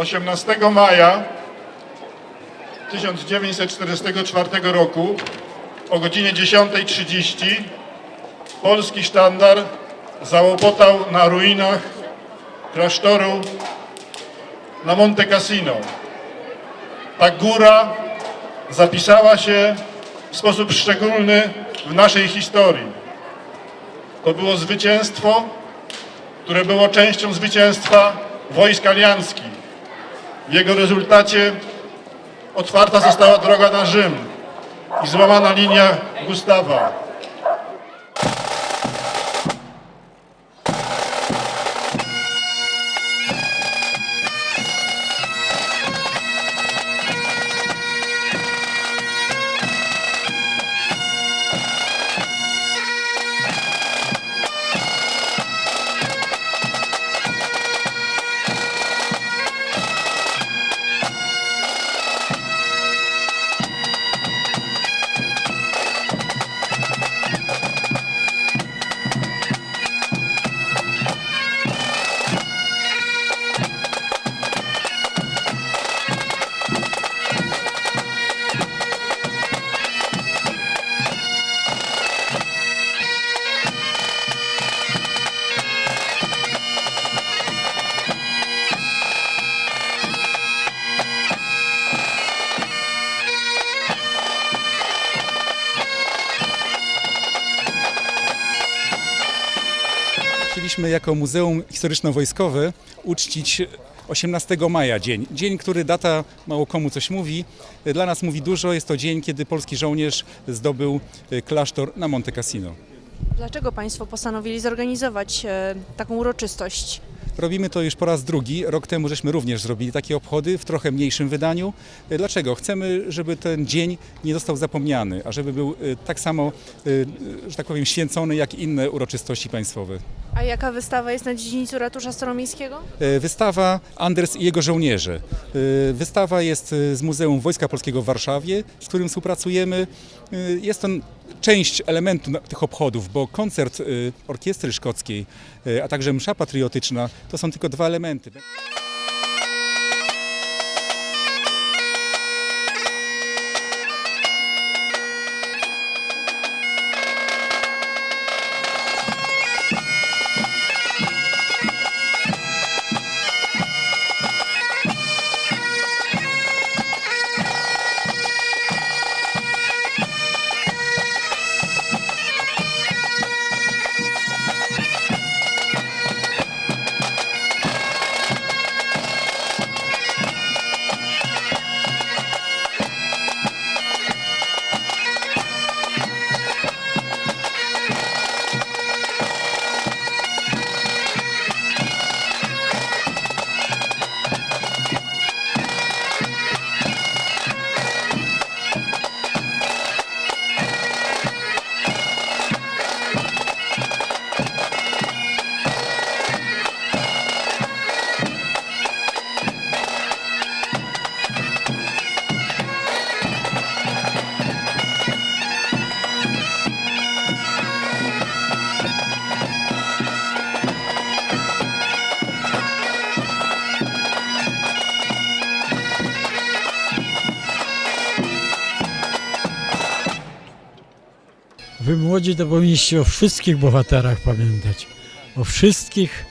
18 maja 1944 roku o godzinie 10.30 polski sztandar załopotał na ruinach klasztoru na Monte Cassino. Ta góra zapisała się w sposób szczególny w naszej historii. To było zwycięstwo, które było częścią zwycięstwa wojsk alianckich. W jego rezultacie otwarta została droga na Rzym i złamana linia Gustawa. Chcieliśmy jako Muzeum Historyczno-Wojskowe uczcić 18 maja dzień. Dzień, który data mało komu coś mówi. Dla nas mówi dużo. Jest to dzień, kiedy polski żołnierz zdobył e, klasztor na Monte Cassino. Dlaczego Państwo postanowili zorganizować e, taką uroczystość? Robimy to już po raz drugi. Rok temu żeśmy również zrobili takie obchody w trochę mniejszym wydaniu. E, Dlaczego? Chcemy, żeby ten dzień nie został zapomniany, a żeby był tak samo, że tak powiem, święcony jak inne uroczystości państwowe. A jaka wystawa jest na dziedzińcu ratusza staromiejskiego? E, Wystawa Anders i jego żołnierze. E, Wystawa jest e, z Muzeum Wojska Polskiego w Warszawie, z którym współpracujemy. Jest to część elementu tych obchodów, bo koncert orkiestry szkockiej, a także msza patriotyczna to są tylko dwa elementy. Wy młodzi to powinniście o wszystkich bohaterach pamiętać. O wszystkich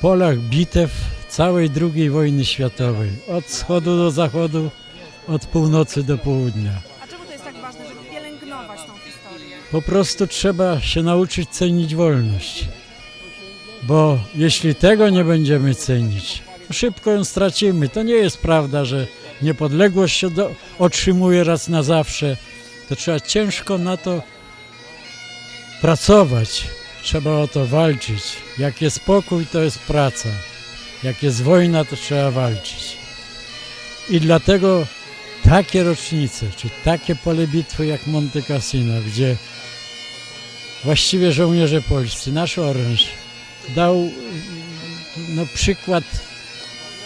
polach bitew całej II wojny światowej. Od wschodu do zachodu, od północy do południa. A czemu to jest tak ważne, żeby pielęgnować tą historię? Po prostu trzeba się nauczyć cenić wolność. Bo jeśli tego nie będziemy cenić, to szybko ją stracimy. To nie jest prawda, że niepodległość się do, otrzymuje raz na zawsze. To trzeba ciężko na to pracować. Trzeba o to walczyć. Jak jest pokój, to jest praca. Jak jest wojna, to trzeba walczyć. I dlatego takie rocznice, czy takie pole bitwy jak Monte Cassino, gdzie właściwie żołnierze polscy, nasz oręż dał no, przykład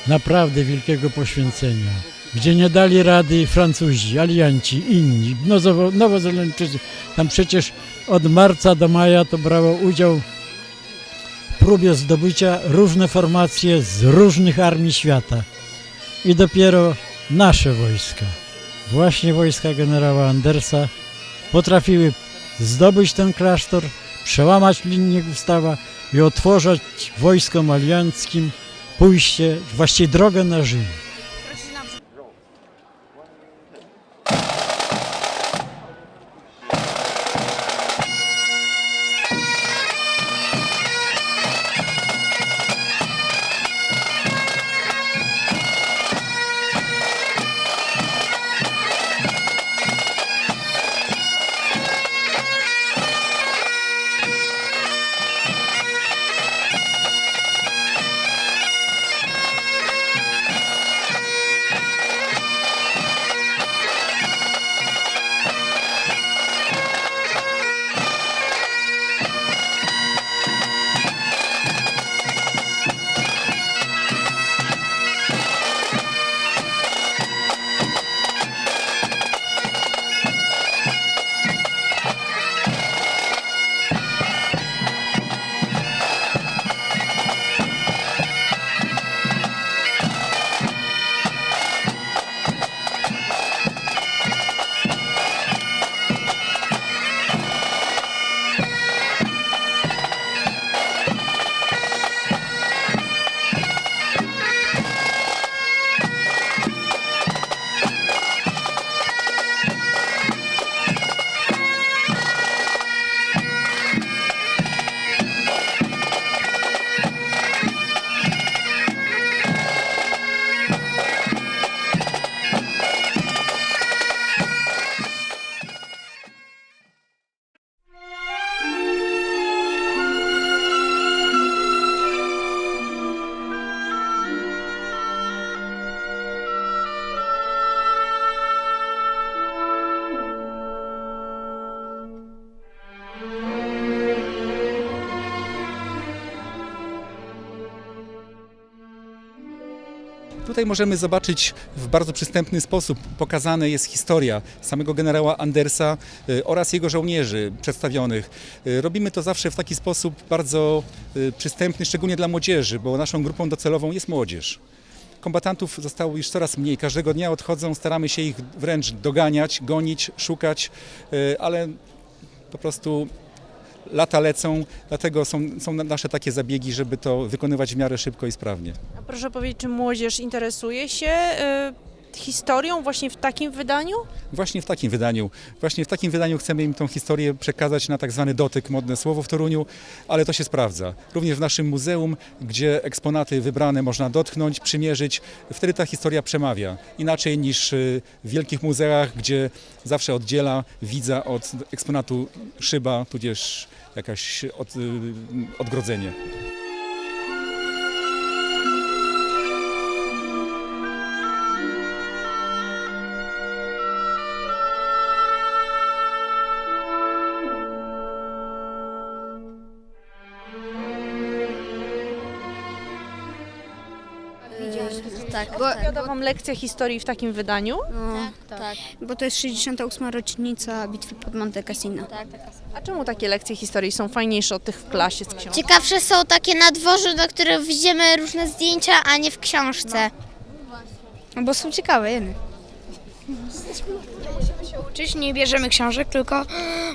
naprawdę wielkiego poświęcenia, gdzie nie dali rady Francuzi, alianci, inni, Nowozelandczycy. Tam przecież od marca do maja to brało udział próbie zdobycia różne formacje z różnych armii świata. I dopiero nasze wojska, właśnie wojska generała Andersa, potrafiły zdobyć ten klasztor, przełamać linię Gustawa i otworzyć wojskom alianckim pójście, właściwie drogę na Rzym. Tutaj możemy zobaczyć w bardzo przystępny sposób pokazana jest historia samego generała Andersa y, oraz jego żołnierzy przedstawionych. Y, Robimy to zawsze w taki sposób bardzo y, przystępny, szczególnie dla młodzieży, bo naszą grupą docelową jest młodzież. Kombatantów zostało już coraz mniej, każdego dnia odchodzą, staramy się ich wręcz doganiać, gonić, szukać, ale po prostu lata lecą, dlatego są, są nasze takie zabiegi, żeby to wykonywać w miarę szybko i sprawnie. A proszę powiedzieć, czy młodzież interesuje się y, historią właśnie w takim wydaniu? Właśnie w takim wydaniu, właśnie w takim wydaniu chcemy im tą historię przekazać na tak zwany dotyk, modne słowo w Toruniu, ale to się sprawdza. Również w naszym muzeum, gdzie eksponaty wybrane można dotknąć, przymierzyć, wtedy ta historia przemawia. Inaczej niż y, w wielkich muzeach, gdzie zawsze oddziela widza od eksponatu szyba, tudzież jakaś od, y, odgrodzenie. Tak, bo, Opowiada Wam lekcję historii w takim wydaniu? no, tak. bo to jest 68. rocznica bitwy pod Monte Cassino. A czemu takie lekcje historii są fajniejsze od tych w klasie z książki? Ciekawsze są takie na dworze, do których widzimy różne zdjęcia, a nie w książce. No bo są ciekawe, jednak. uczyć, nie bierzemy książek, tylko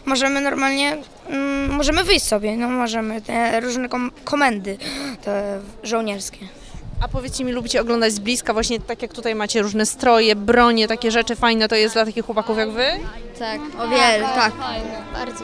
możemy normalnie, mm, możemy wyjść sobie, no możemy te różne kom- komendy te żołnierskie. A powiedzcie mi, lubicie oglądać z bliska, właśnie tak jak tutaj macie różne stroje, bronie, takie rzeczy fajne, to jest dla takich chłopaków jak wy? Tak, o wiele, tak. Bardzo.